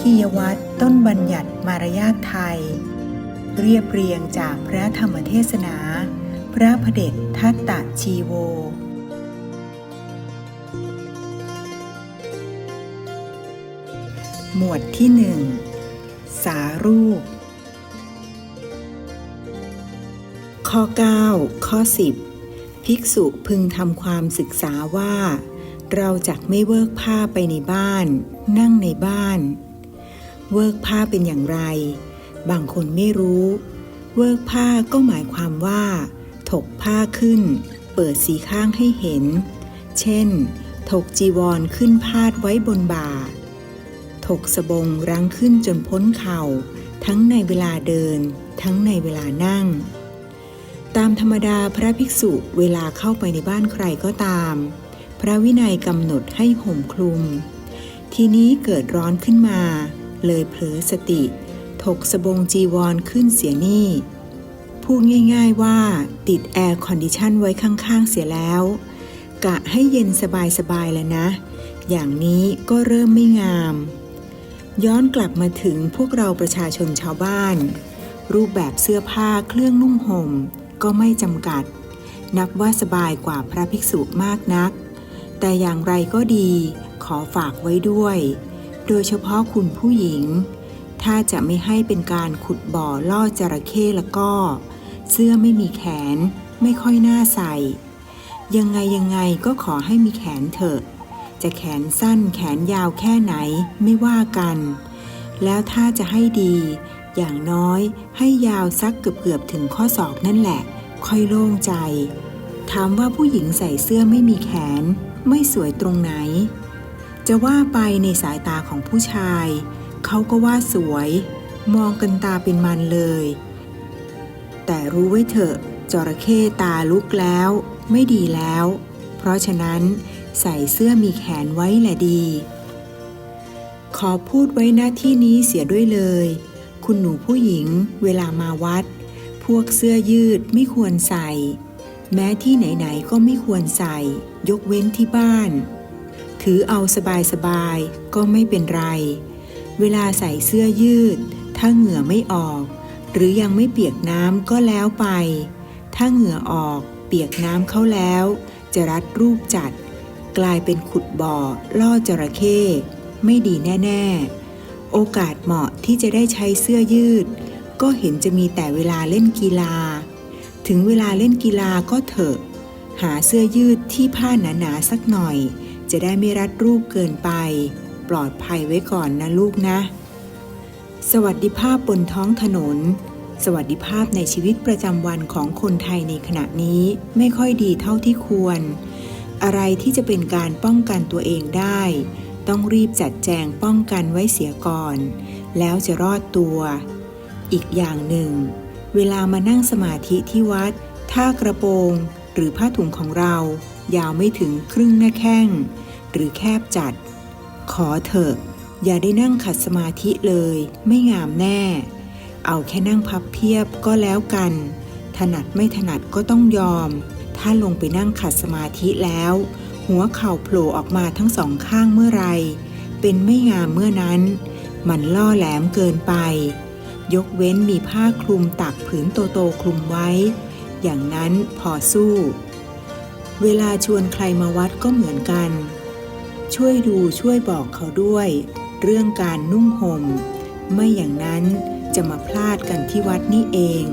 ขียวัตรต้นบัญญัติมารยาทไทย เรียบเรียงจากพระธรรมเทศนา พระพเดชทัตตะชีโว หมวดที่หนึ่งสารูป ข้อ 9 ข้อ 10 ภิกษุพึงทำความศึกษาว่า เราจักไม่เวิกผ้าไปในบ้าน นั่งในบ้าน เวิกผ้าเป็นอย่างไร บางคนไม่รู้ เวิกผ้าก็หมายความว่า ถกผ้าขึ้น เปิดสีข้างให้เห็น เช่น ถกจีวรขึ้นพาดไว้บนบ่า ถกสบงรั้งขึ้นจนพ้นเข่า ทั้งในเวลาเดิน ทั้งในเวลานั่ง ตามธรรมดาพระภิกษุเวลาเข้าไปในบ้านใครก็ตาม พระวินัยกำหนดให้ห่มคลุม ทีนี้เกิดร้อนขึ้นมา เลยเผลอสติ ถกสบงจีวรขึ้นเสียนี่ พูดง่ายๆว่า ติดแอร์คอนดิชันไว้ข้างๆเสียแล้ว กะให้เย็นสบายๆแล้วนะ อย่างนี้ก็เริ่มไม่งาม ย้อนกลับมาถึงพวกเราประชาชนชาวบ้าน รูปแบบเสื้อผ้าเครื่องนุ่งห่ม ก็ไม่จำกัด นับว่าสบายกว่าพระภิกษุมากนัก แต่อย่างไรก็ดี ขอฝากไว้ด้วย โดยเฉพาะคุณผู้หญิง ถ้าจะไม่ให้เป็นการขุดบ่อล่อจระเข้แล้วก็ เสื้อไม่มีแขนไม่ค่อยน่าใส่ ยังไงยังไงก็ขอให้มีแขนเถอะ จะแขนสั้นแขนยาวแค่ไหนไม่ว่ากัน แล้วถ้าจะให้ดี อย่างน้อยให้ยาวสักเกือบๆถึงข้อศอกนั่นแหละ ค่อยโล่งใจ ถามว่าผู้หญิงใส่เสื้อไม่มีแขน ไม่สวยตรงไหน จะว่าไปในสายตาของผู้ชาย เขาก็ว่าสวย มองกันตาเป็นมันเลย แต่รู้ไว้เถอะจระเข้ตาลุกแล้ว ไม่ดีแล้ว เพราะฉะนั้นใส่เสื้อมีแขนไว้แหละดี ขอพูดไว้หน้าที่นี้เสียด้วยเลย คุณหนูผู้หญิงเวลามาวัด พวกเสื้อยืดไม่ควรใส่ แม้ที่ไหนๆก็ไม่ควรใส่ ยกเว้นที่บ้าน ถือเอาสบายๆก็ไม่เป็นไร เวลาใส่เสื้อยืด ถ้าเหงื่อไม่ออก หรือยังไม่เปียกน้ำก็แล้วไป ถ้าเหงื่อออกเปียกน้ำเข้าแล้ว จะรัดรูปจัด กลายเป็นขุดบ่อล่อจระเข้ไม่ดีแน่ๆ โอกาสเหมาะที่จะได้ใช้เสื้อยืด ก็เห็นจะมีแต่เวลาเล่นกีฬา ถึงเวลาเล่นกีฬาก็เถอะ หาเสื้อยืดที่ผ้าหนาๆสักหน่อย จะได้ไม่รัดรูปเกินไป ปลอดภัยไว้ก่อนนะลูกนะ สวัสดิภาพบนท้องถนน สวัสดิภาพในชีวิตประจำวันของคนไทยในขณะนี้ไม่ค่อยดีเท่าที่ควร อะไรที่จะเป็นการป้องกันตัวเองได้ ต้องรีบจัดแจงป้องกันไว้เสียก่อน แล้วจะรอดตัว อีกอย่างหนึ่ง เวลามานั่งสมาธิที่วัด ถ้ากระโปรงหรือผ้าถุงของเรายาวไม่ถึงครึ่งหน้าแข้ง หรือแคบจัด ขอเถอะ อย่าได้นั่งขัดสมาธิเลย ไม่งามแน่ เอาแค่นั่งพับเพียบก็แล้วกัน ถนัดไม่ถนัดก็ต้องยอม ถ้าลงไปนั่งขัดสมาธิแล้ว หัวเข่าโผล่ออกมาทั้งสองข้างเมื่อไร เป็นไม่งามเมื่อนั้น มันล่อแหลมเกินไป ยกเว้นมีผ้าคลุมตักผืนโตๆคลุมไว้ อย่างนั้นพอสู้เวลาชวนใครมาวัดก็เหมือนกัน ช่วยดูช่วยบอกเขาด้วย เรื่องการนุ่งห่ม ไม่อย่างนั้นจะมาพลาดกันที่วัดนี่เอง